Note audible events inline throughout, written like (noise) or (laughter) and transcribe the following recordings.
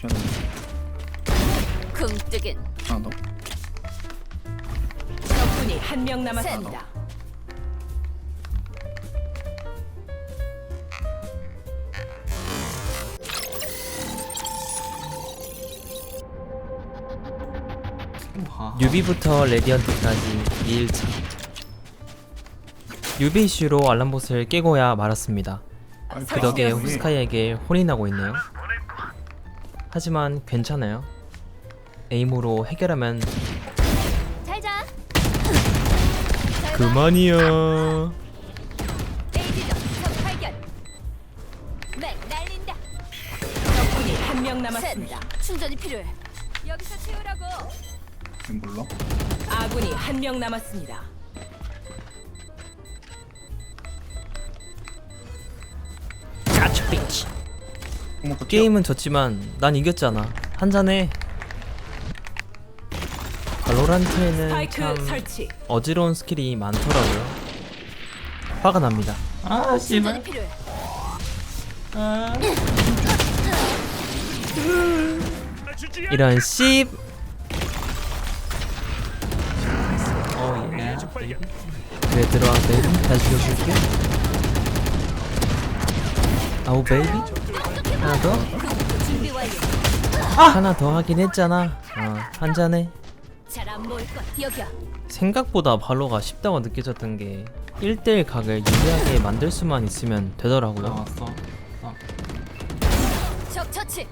생각했는데. 굶뜨긴 하나 더 적군이 한 명 남았습니다. 뉴비부터 레디언트까지 2일차. 뉴비 이슈로 알람봇을 깨고야 말았습니다. 그 덕에 후스카이에게 혼이 나고 있네요 하지만 괜찮아요. 에임으로 해결하면 잘 자. 그만이야. 에이지전 적 발견. 맥 날린다. 적군이 한 명 남았습니다. 셋 충전이 필요해. 여기서 채우라고. 몰라? 아군이 한 명 남았습니다. 게임은 졌지만 난 이겼잖아. 한 잔해. 발로란트에는 스파이크 참 설치. 어지러운 스킬이 많더라고요. 화가 납니다. 아 충전이 필요해. 이런 씹. 어 예 그래 들어와 베이비. 다 죽여줄게 아우 베이비 하나 더? 완료 하나 더 하긴 했잖아. 어, 한 잔해. 잘안 모일 거야. 여기야. 생각보다 발로가 쉽다고 느껴졌던 게 1대1 각을 유리하게 만들 수만 있으면 되더라고요. 나왔어 아, 적 처치.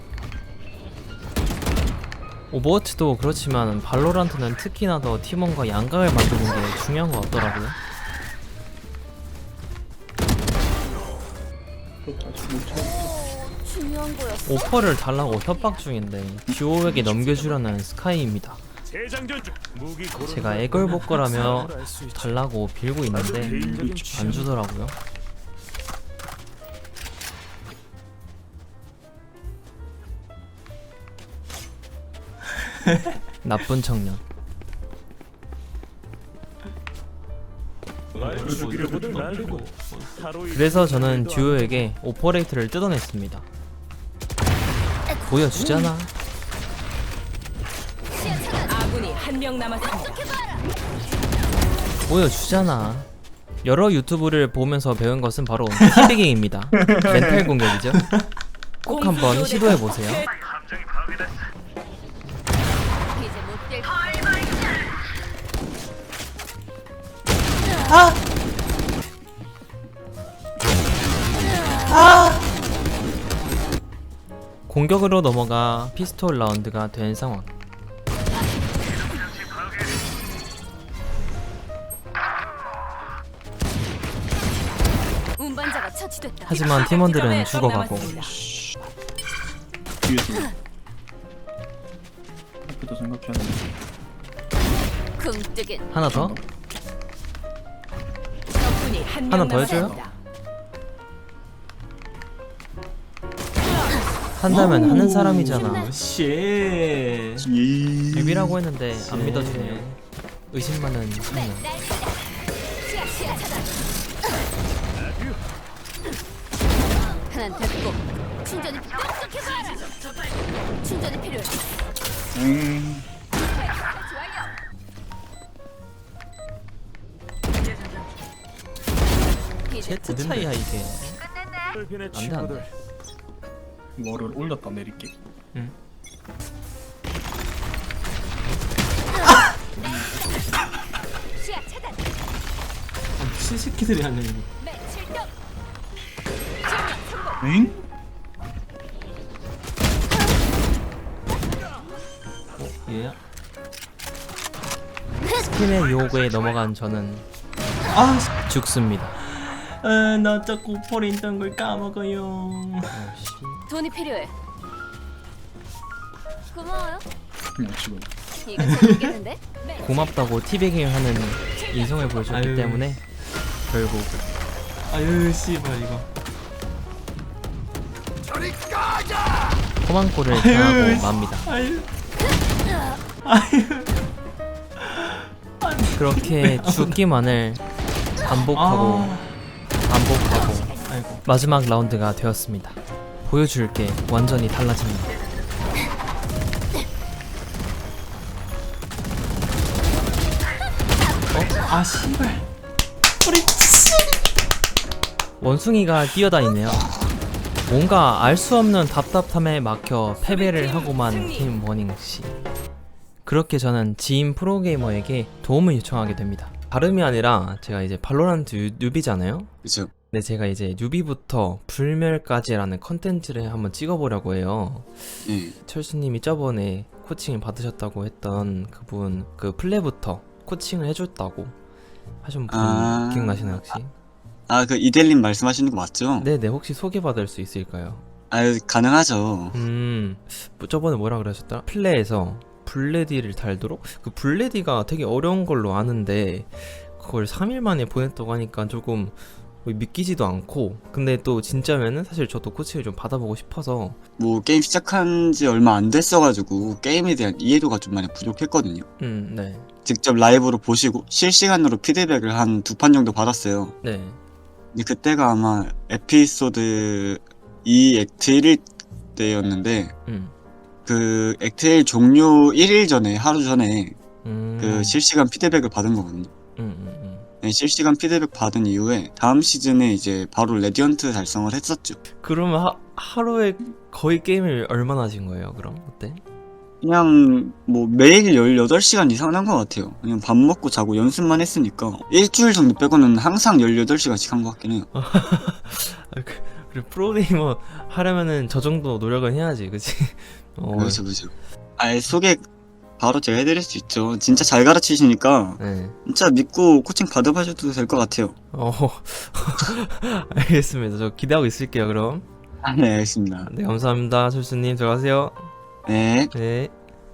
오버워치도 그렇지만 발로란트는 특히나 더 팀원과 양각을 만드는 게 중요한 것 같더라고요. 다시 못 중요한 거였어 오퍼를 달라고 협박 중인데 듀오에게 넘겨주려는 스카이입니다 재장전 중 무기 고르는 제가 건 애걸복걸하며. 달라고 빌고 있는데 안. 주더라고요 (laughs) 나쁜 청년 날 죽이려고들 날리고 하루 그래서 저는 듀오에게 오퍼레이트를 뜯어냈습니다 보여주잖아. 아군이 한 명 남았습니다. 보여주잖아. 여러 유튜브를 보면서 배운 것은 바로 티비게임입니다. (laughs) 멘탈 공격이죠. 꼭 한번 시도해 보세요. 이 공격으로 넘어가 피스톨 라운드가 된 상황 운반자가 처치됐다 하지만 팀원들은 점 죽어가고. 뒤에서 앞에도 굶뜨긴 하나 더? 적군이 한 하나 명 더 해줘요? 남았습니다. 한다면 하는 사람이잖아. 쉣 예. 뮤비라고 했는데 안 믿어주네요. 의심 많은 청년 맥 날린다 시야 시야 차단 하나 됐고 충전이 필요해. 응 이제 제트 차이야 이게. 돌핀의 돼, 안 친구들 뭐를 올렸다 내릴게. 시야 차단 미친 새끼들이 하는 이거? 맥 출동 실명 성공 응? 얘야? 스킨의 유혹에 넘어간 저는 아 죽습니다 나 자꾸 폴에 있던 걸 까먹어요. 어, 씨. 돈이 필요해. 고마워요. 그냥 지금 이거 재밌겠는데? 맥 (laughs) 고맙다고 티베깅을 하는 인성을 보여줬기 아유. 때문에 결국. 아유 씨발 이거. 꼴을 당하고 맙니다. 아유. 그렇게 죽기만을 반복하고 아. 살고 마지막 라운드가 되었습니다. 보여줄 게 완전히 달라집니다. 어? 아 씨발 우리 원숭이가 뛰어다니네요. 뭔가 알 수 없는 답답함에 막혀 패배를 하고만 팀 머닝씨. 그렇게 저는 지인 프로게이머에게 도움을 요청하게 됩니다. 다름이 아니라 제가 이제 발로란트 뉴비잖아요. 그죠. 근데 제가 이제 뉴비부터 불멸까지라는 컨텐츠를 한번 찍어보려고 해요. 예. 철수님이 저번에 코칭을 받으셨다고 했던 그분 그 플레부터 코칭을 해줬다고 하신 분 아. 기억나시나요 혹시? 아, 그 이델님 말씀하시는 거 맞죠? 네네 혹시 소개받을 수 있을까요? 아, 가능하죠. 음뭐 저번에 뭐라 그러셨더라? 플레에서 블레디를 달도록 그 블레디가 되게 어려운 걸로 아는데 그걸 3일 만에 보냈다고 하니까 조금 믿기지도 않고 근데 또 진짜면은 사실 저도 코칭을 좀 받아보고 싶어서 뭐 게임 시작한 지 얼마 안 됐어가지고 게임에 대한 이해도가 좀 많이 부족했거든요. 음 네 직접 라이브로 보시고 실시간으로 피드백을 한 두 판 정도 받았어요. 네. 근데 그때가 아마 에피소드 2 액트 1일 때였는데 음. 그 액트 1 종료 1일 전에 하루 전에 음. 그 실시간 피드백을 받은 거거든요. 음, 음, 음. 네, 실시간 피드백 받은 이후에 다음 시즌에 이제 바로 레디언트 달성을 했었죠. 그러면 하, 하루에 거의 게임을 얼마나 하신 거예요 그럼 어때? 그냥 뭐 매일 18시간 이상 한것 같아요. 그냥 밥 먹고 자고 연습만 했으니까 일주일 정도 빼고는 항상 18시간씩 한 것 같긴 해요. (laughs) 아, 그, 프로게이머 하려면은 저 정도 노력은 해야지 그치? 어, 그렇죠, 그렇죠. 아예 소개 바로 제가 해드릴 수 있죠. 진짜 잘 가르치시니까 네. 진짜 믿고 코칭 받아봐셔도 될 것 같아요. 어, (laughs) 알겠습니다. 저 기대하고 있을게요, 그럼. 아, 네, 알겠습니다. 네, 감사합니다. 철수님, 들어가세요. 네. 네.